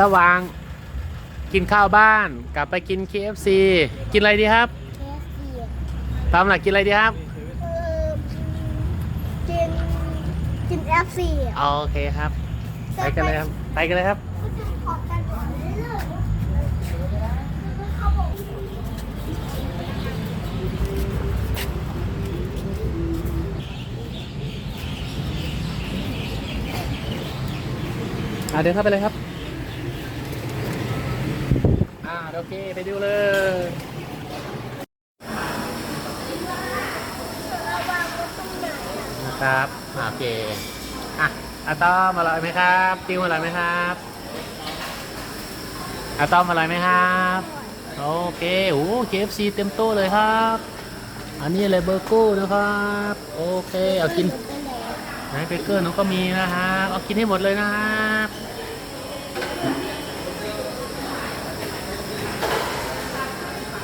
ระหว่างกินข้าวบ้านกับไปกิน KFC กินอะไรดีครับเคสเสียตามหลักกินอะไรดีครับเออกินกินเอฟซีโอเคครับ ไปกันเลยครับ ไปกันเลยครับออกกันก่อนเลยอ่าเดินเข้าไปเลยครับอ่า โอเค ไปดูเลยนะครับโอเคอะอาต้อมอร่อยไหมครับติวอร่อยไหมครับอาต้อมอร่อยไหมครับโอเคโอ้ KFC เต็มโต๊ะเลยครับ อันนี้อะไรเบอร์เกู้นะครับ โอเคเอากินไหนเบเกอร์หนูก็มีนะฮะเอากินให้หมดเลยนะครับ